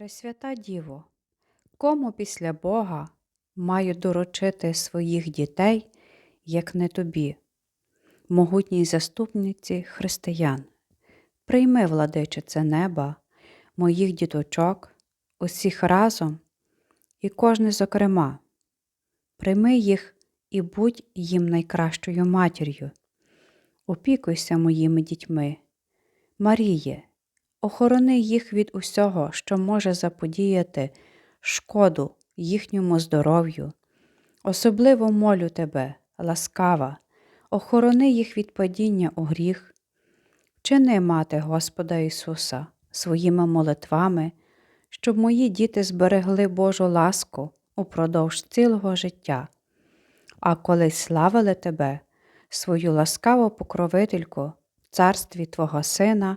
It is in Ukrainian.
Пресвята Діво, кому після Бога маю доручити своїх дітей, як не тобі, могутній заступниці християн, прийми, владичице неба, моїх діточок, усіх разом і кожне зокрема, прийми їх і будь їм найкращою матір'ю. Опікуйся моїми дітьми. Маріє, охорони їх від усього, що може заподіяти шкоду їхньому здоров'ю. Особливо молю тебе, ласкава, охорони їх від падіння у гріх. Вчини, мати Господа Ісуса, своїми молитвами, щоб мої діти зберегли Божу ласку упродовж цілого життя, а коли славили тебе, свою ласкаву покровительку в царстві Твого Сина